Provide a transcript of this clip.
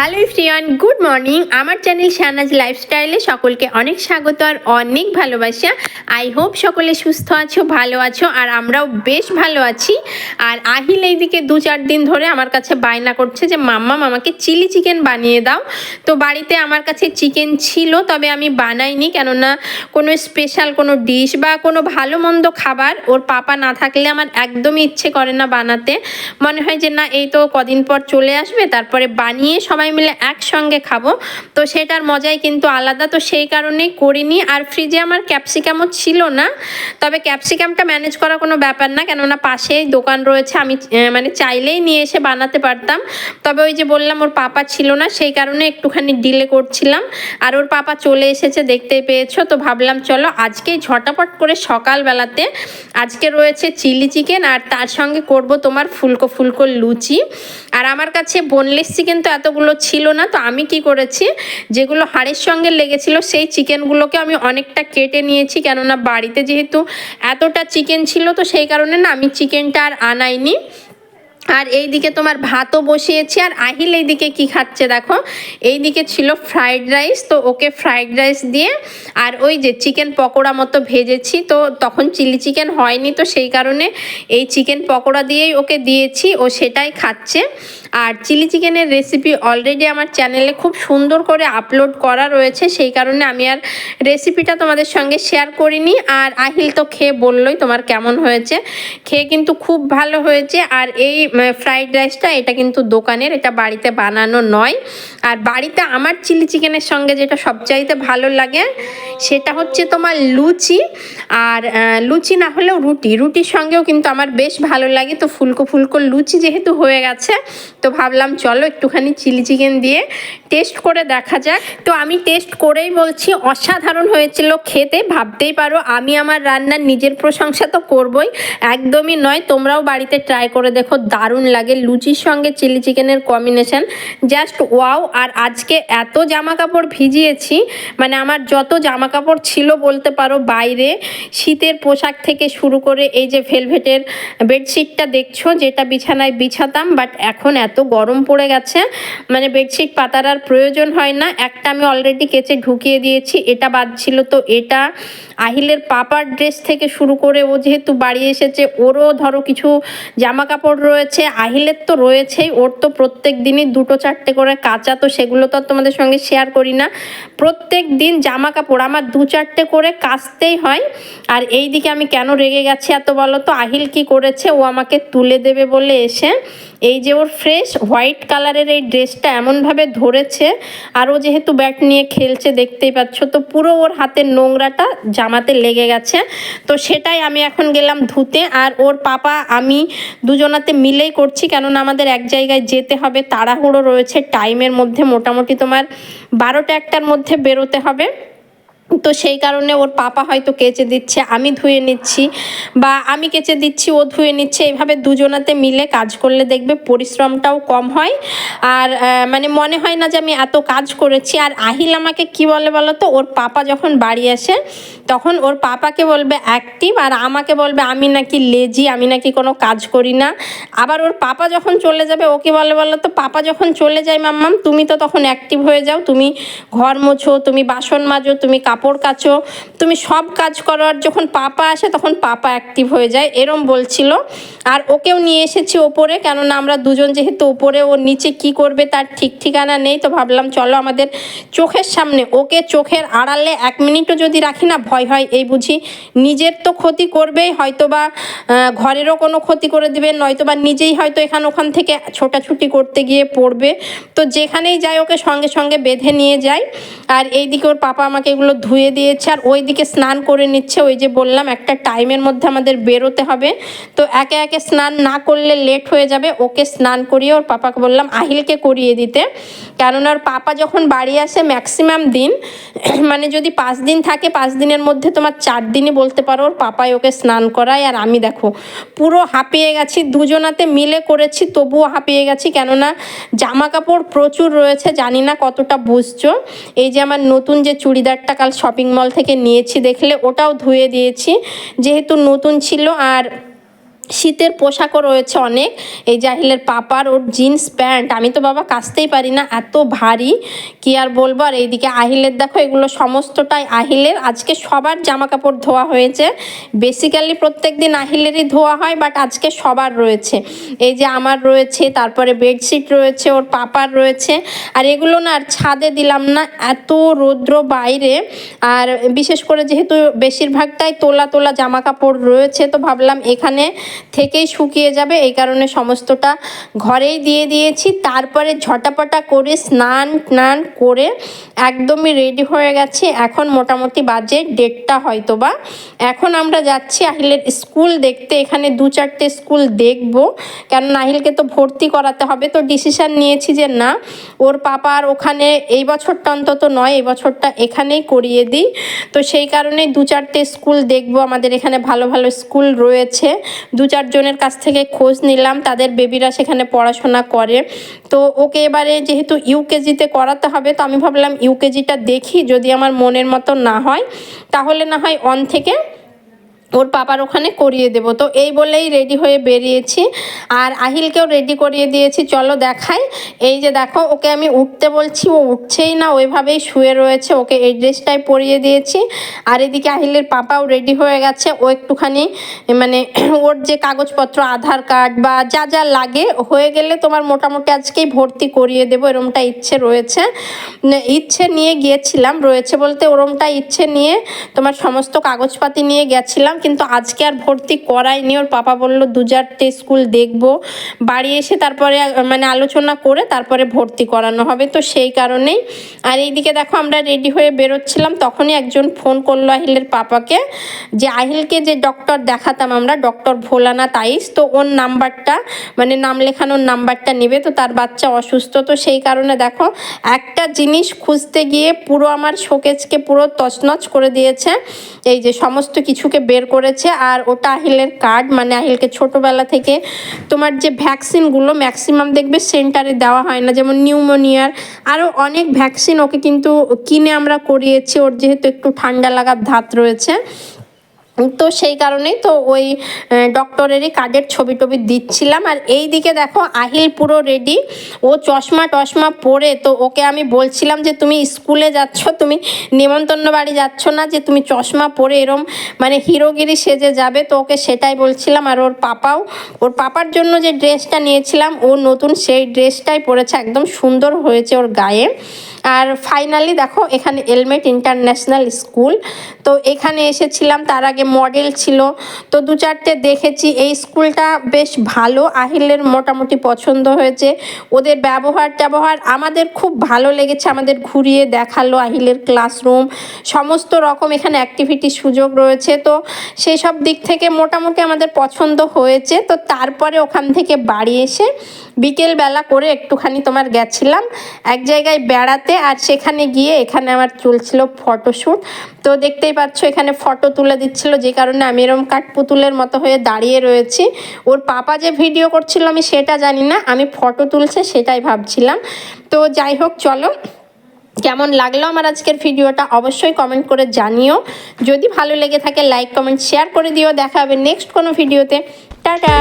Hello friends good morning. আমার channel Shahnaz লাইফস্টাইলে সকলকে অনেক স্বাগত আর অনেক ভালোবাসা। আই হোপ সকলে সুস্থ আছো, ভালো আছো, আর আমরাও বেশ ভালো আছি। আর আহিল এইদিকে দু চার দিন ধরে আমার কাছে বায়না করছে যে, মাম্মা আমাকে চিলি চিকেন বানিয়ে দাও। তো বাড়িতে আমার কাছে চিকেন ছিল, তবে আমি বানাইনি। কেননা কোনো স্পেশাল কোনো ডিশ বা কোনো ভালো মন্দ খাবার ওর পাপা না থাকলে আমার একদমই ইচ্ছে করে না বানাতে। মনে হয় যে, না, এই তো কদিন পর চলে আসবে। তারপরে বানিয়ে সবাই মিলে একসঙ্গে খাব। তো সেটার মজাই কিন্তু আলাদা। তো সেই কারণেই করিনি। আর ফ্রিজে আমার ক্যাপসিকামও ছিল না। তবে ক্যাপসিকামটা ম্যানেজ করা কোনো ব্যাপার না। কেননা পাশেই দোকান রয়েছে। আমি মানে চাইলেই নিয়ে এসে বানাতে পারতাম। তবে ওই যে বললাম, ওর পাপা ছিল না। সেই কারণে একটুখানি ডিলে করছিলাম। আর ওর পাপা চলে এসেছে, দেখতেই পেয়েছ। তো ভাবলাম, চলো আজকেই ঝটাপট করে সকালবেলাতে আজকে রয়েছে চিলি চিকেন। আর তার সঙ্গে করব তোমার ফুলকো ফুলকো লুচি। আর আমার কাছে বোনলেস চিকেন তো এতগুলো ছিল না, তো আমি কি করেছি? যেগুলো হাড়ের সঙ্গে লেগেছিল সেই চিকেনগুলোকে আমি অনেকটা কেটে নিয়েছি, কেননা বাড়িতে যেহেতু এতটা চিকেন ছিল, তো সেই কারণে না আমি চিকেনটা আর আনাইনি। আর এইদিকে তোমার ভাতও বসিয়েছি, আর আহিল এইদিকে কি খাচ্ছে দেখো? এই দিকে ছিল ফ্রাইড রাইস তো ওকে ফ্রাইড রাইস দিয়ে, আর ওই যে চিকেন পকোড়া মতো ভেজেছি, তো তখন চিলি চিকেন হয়নি, তো সেই কারণে এই চিকেন পকোড়া দিয়েই ওকে দিয়েছি, ও সেটাই খাচ্ছে। আর চিলি চিকেনের রেসিপি অলরেডি আমার চ্যানেলে খুব সুন্দর করে আপলোড করা রয়েছে, সেই কারণে আমি আর রেসিপিটা তোমাদের সঙ্গে শেয়ার করিনি। আর আহিল তো খেয়ে বললোই তোমার কেমন হয়েছে। খেয়ে কিন্তু খুব ভালো হয়েছে, আর এই ফ্রাইড রাইসটা এটা কিন্তু দোকানের, এটা বাড়িতে বানানো নয়। আর বাড়িতে আমার চিলি চিকেনের সঙ্গে যেটা সবচাইতে ভালো লাগে, সেটা হচ্ছে তোমার লুচি। আর লুচি না হলেও রুটি। রুটির সঙ্গেও কিন্তু আমার বেশ ভালো লাগে। তো ফুলকো ফুলকো লুচি যেহেতু হয়ে গেছে, তো ভাবলাম চলো একটুখানি চিলি চিকেন দিয়ে টেস্ট করে দেখা যাক। তো আমি টেস্ট করেই বলছি, অসাধারণ হয়েছিল খেতে। ভাবতেই পারো, আমি আমার রান্নার নিজের প্রশংসা তো করবই। একদমই নয়, তোমরাও বাড়িতে ট্রাই করে দেখো, দারুণ লাগে। লুচির সঙ্গে চিলি চিকেনের কম্বিনেশান জাস্ট ওয়াও আর আজকে এত জামা কাপড় ভিজিয়েছি মানে আমার যত জামা কাপড় ছিল বলতে পারো বাইরে, শীতের পোশাক থেকে শুরু করে এই যে ভেলভেটের বেডশিটটা দেখছ, যেটা বিছানায় বিছাতাম বাট এখন এত গরম পড়ে গেছে মানে বেডশিট পাতার আর প্রয়োজন হয় না। একটা আমি অলরেডি কেচে ঢুকিয়ে দিয়েছি, এটা বাদ ছিল তো এটা। আহিলের পাপার ড্রেস থেকে শুরু করে ও যেহেতু বাড়ি এসেছে, ওরও ধরো কিছু জামা কাপড় রয়েছে আহিলের তো রয়েছেই, ওর তো প্রত্যেক দিনই দুটো চারটে করে কাঁচা, তো সেগুলো তো তোমাদের সঙ্গে শেয়ার করি না। প্রত্যেক দিন জামা কাপড় আমার দু চারটে করে কাচতেই হয়। আর এই দিকে আমি কেন রেগে গেছি এত বলো তো, আহিল কি করেছে, ও আমাকে তুলে দেবে বলে এসে এই যে ওর ফ্রেশ হোয়াইট কালারের এই ড্রেসটা এমনভাবে ধরেছে, আর ও যেহেতু ব্যাট নিয়ে খেলছে, দেখতেই পাচ্ছ, তো পুরো ওর হাতের নোংরাটা জামাতে লেগে গেছে। তো সেটাই আমি এখন গেলাম ধুতে, আর ওর পাপা, আমি দুজনাতে মিলেই করছি, কেননা আমাদের এক জায়গায় যেতে হবে, তাড়াহুড়ো রয়েছে টাইমের মধ্যে মোটামুটি তোমার বারোটা একটার মধ্যে বেরোতে হবে। তো সেই কারণে ওর পাপা হয়তো কেচে দিচ্ছে, আমি ধুয়ে নিচ্ছি বা আমি কেচে দিচ্ছি, ও ধুয়ে নিচ্ছে এইভাবে দুজনাতে মিলে কাজ করলে দেখবে পরিশ্রমটাও কম হয়। আর মানে মনে হয় না যে আমি এত কাজ করেছি। আর আহিল আমাকে কি বলে বলো তো, ওর পাপা যখন বাড়ি আসে, তখন ওর পাপাকে বলবে অ্যাক্টিভ আর আমাকে বলবে আমি নাকি লেজি আমি নাকি কোনো কাজ করি না। আবার ওর পাপা যখন চলে যাবে, ওকে বলে বলো তো, পাপা যখন চলে যায় মাম্মাম, তুমি তো তখন অ্যাক্টিভ হয়ে যাও। তুমি ঘর মোছো, তুমি বাসন মাজো, তুমি কাপড় কাচো, তুমি সব কাজ করার যখন পাপা আসে তখন পাপা অ্যাক্টিভ হয়ে যায়, এরম বলছিল। আর ওকেও নিয়ে এসেছি ওপরে, কেননা আমরা দুজন যেহেতু ওপরে, ও নিচে কি করবে তার ঠিক ঠিকানা নেই, তো ভাবলাম চলো আমাদের চোখের সামনে, ওকে চোখের আড়ালে এক মিনিটও যদি রাখি না, ভয় হয়, এই বুঝি নিজের তো ক্ষতি করবেই হয়তো বা ঘরেরও কোনো ক্ষতি করে দেবে নয়তো বা নিজেই হয়তো এখান ওখান থেকে ছোটাছুটি করতে গিয়ে পড়বে। তো যেখানেই যায় ওকে সঙ্গে সঙ্গে বেঁধে নিয়ে যায় আর এইদিকে ওর পাপা আমাকে এগুলো ধুয়ে দিয়েছে আর ওই দিকে স্নান করে নিচ্ছে। ওই যে বললাম, একটা টাইমের মধ্যে আমাদের বেরোতে হবে। তো একে একে স্নান না করলে লেট হয়ে যাবে। ওকে স্নান করিয়ে ওর পাপাকে বললাম, আহিলকে করিয়ে দিতে। কেননা ওর পাপা যখন বাড়ি আসে ম্যাক্সিমাম দিন মানে যদি পাঁচ দিন থাকে, পাঁচ দিনের মধ্যে তোমার চার দিনই বলতে পারো ওর পাপাই ওকে স্নান করায়। আর আমি দেখো, পুরো হাঁপিয়ে গেছি, দুজনাতে মিলে করেছি, তবুও হাঁপিয়ে গেছি। কেননা জামা কাপড় প্রচুর রয়েছে, জানি না কতটা বুঝছ। এই যে আমার নতুন যে চুড়িদারটা, কাল শপিং মল থেকে নিয়েছি দেখলে ওটাও ধুয়ে দিয়েছি যেহেতু নতুন ছিল আর শীতের পোশাকও রয়েছে অনেক। এই জাহিলের পাপার ওর জিন্স, প্যান্ট। আমি তো বাবা কাচতেই পারি না, এত ভারী। কি আর বলব? আর এইদিকে আহিলের দেখো, এগুলো সমস্তটাই আহিলের। আজকে সবার জামা কাপড় ধোয়া হয়েছে। বেসিক্যালি প্রত্যেক দিন আহিলেরই ধোয়া হয়, বাট আজকে সবার রয়েছে। এই যে আমার রয়েছে, তারপরে বেডশিট রয়েছে, ওর পাপার রয়েছে। আর এগুলো না আর ছাদে দিলাম না, এত রৌদ্র বাইরে। আর বিশেষ করে যেহেতু বেশিরভাগটাই তোলা তোলা জামা কাপড় রয়েছে, তো ভাবলাম এখানে থেকেই শুকিয়ে যাবে। এই কারণে সমস্তটা ঘরেই দিয়ে দিয়েছি। তারপরে ঝটাপটা করে স্নান টান করে একদমই রেডি হয়ে গেছি। এখন মোটামুটি বাজে ডেটটা হয়তো বা। এখন আমরা যাচ্ছি আহিলের স্কুল দেখতে। এখানে দু চারটে স্কুল দেখব। কেন আহিলকে তো ভর্তি করাতে হবে। তো ডিসিশান নিয়েছি যে না, ওর পাপার ওখানে এই বছরটা অন্তত নয়, এই বছরটা এখানেই করিয়ে দিই। তো সেই কারণেই দু চারটে স্কুল দেখব। আমাদের এখানে ভালো ভালো স্কুল রয়েছে। দু চারজনের কাছ থেকে খোঁজ নিলাম, তাদের বেবিরা সেখানে পড়াশোনা করে। তো ওকে এবারে যেহেতু ইউকেজিতে করাতে হবে, তো আমি ভাবলাম ইউকেজিটা দেখি, যদি আমার মনের মতো না হয়, তাহলে না হয় অন থেকে ওর পাপার ওখানে করিয়ে দেব। তো এই বলেই রেডি হয়ে বেরিয়েছি। আর আহিলকেও রেডি করিয়ে দিয়েছি। চলো দেখাই। এই যে দেখো, ওকে আমি উঠতে বলছি। ও উঠছেই না, ওইভাবেই শুয়ে রয়েছে। ওকে এই ড্রেসটাই পরিয়ে দিয়েছি। আর এদিকে আহিলের পাপাও রেডি হয়ে গেছে। ও একটুখানি মানে ওর যে কাগজপত্র, আধার কার্ড বা যা যা লাগে, হয়ে গেলে তোমার মোটামুটি আজকেই ভর্তি করিয়ে দেবো। এরমটা ইচ্ছে রয়েছে। ইচ্ছে নিয়ে গিয়েছিলাম, রয়েছে বলতে ওরমটা ইচ্ছে নিয়ে তোমার সমস্ত কাগজপাতি নিয়ে গেছিলাম। কিন্তু আজকে আর ভর্তি করাইনি ওর পাপা বলল দু চারটে স্কুল দেখব। বাড়ি এসে তারপরে মানে আলোচনা করে তারপরে ভর্তি করানো হবে। তো সেই কারণেই। আর এইদিকে দেখো, আমরা রেডি হয়ে বেরোচ্ছিলাম। তখনই একজন ফোন করল আহিলের পাপাকে, যে আহিলকে যে ডক্টর দেখাতাম আমরা, ডক্টর ভোলানাথ আইস। তো ওর নাম্বারটা মানে নাম লেখানোর নাম্বারটা নেবে। তো তার বাচ্চা অসুস্থ। তো সেই কারণে দেখো, একটা জিনিস খুঁজতে গিয়ে পুরো আমার শোকেজকে পুরো তছনছ করে দিয়েছে। এই যে সমস্ত কিছুকে বের করেছে আর ওটা আহিলের কার্ড মানে আহিলকে ছোটোবেলা থেকে তোমার যে ভ্যাকসিনগুলো ম্যাক্সিমাম দেখবে সেন্টারে দেওয়া হয় না, যেমন নিউমোনিয়ার আরও অনেক ভ্যাকসিন ওকে কিন্তু কিনে আমরা করিয়েছি, ওর যেহেতু একটু ঠান্ডা লাগার ধাত রয়েছে। তো সেই কারণেই তো ওই ডক্টরেরই কার্ডের ছবি টবি দিচ্ছিলাম। আর এই দিকে দেখো, আহিল পুরো রেডি ও চশমা টশমা পরে তো ওকে আমি বলছিলাম যে, তুমি স্কুলে যাচ্ছ, তুমি নেমন্তন্ন বাড়ি যাচ্ছ না যে, তুমি চশমা পরে এরম মানে হিরোগিরি সেজে যাবে? তো ওকে সেটাই বলছিলাম। আর ওর পাপাও, ওর পাপার জন্য যে ড্রেসটা নিয়েছিলাম, ও নতুন সেই ড্রেসটাই পরেছে। একদম সুন্দর হয়েছে ওর গায়ে। আর ফাইনালি দেখো, এখানে এলমেট ইন্টারন্যাশনাল স্কুল তো এখানে এসেছিলাম, তার আগে মডেল ছিল। তো দু চারটে দেখেছি। এই স্কুলটা বেশ ভালো। আহিলের মোটামুটি পছন্দ হয়েছে। ওদের ব্যবহার ট্যাবহার আমাদের খুব ভালো লেগেছে। আমাদের ঘুরিয়ে দেখাল আহিলের ক্লাসরুম সমস্ত রকম এখানে অ্যাক্টিভিটির সুযোগ রয়েছে। তো সেই সব দিক থেকে মোটামুটি আমাদের পছন্দ হয়েছে। তো তারপরে ওখান থেকে বাড়ি এসে বিকেলবেলা করে একটুখানি তোমার গেছিলাম এক জায়গায় বেড়াতে। আর সেখানে গিয়ে এখানে আমার চলছিল ফটোশ্যুট তো দেখতেই পাচ্ছ, এখানে ফটো তুলে দিচ্ছিল যে কারণে আমি এরম কাঠপুতুলের মতো হয়ে দাঁড়িয়ে রয়েছি। ওর পাপা যে ভিডিও করছিল আমি সেটা জানি না, আমি ফটো তুলছে সেটাই ভাবছিলাম। তো যাই হোক, চলো। কেমন লাগল আমার আজকের ভিডিওটা অবশ্যই কমেন্ট করে জানিও। যদি ভালো লেগে থাকে লাইক কমেন্ট শেয়ার করে দিও। দেখা হবে নেক্সট কোনো ভিডিওতে। টাটা.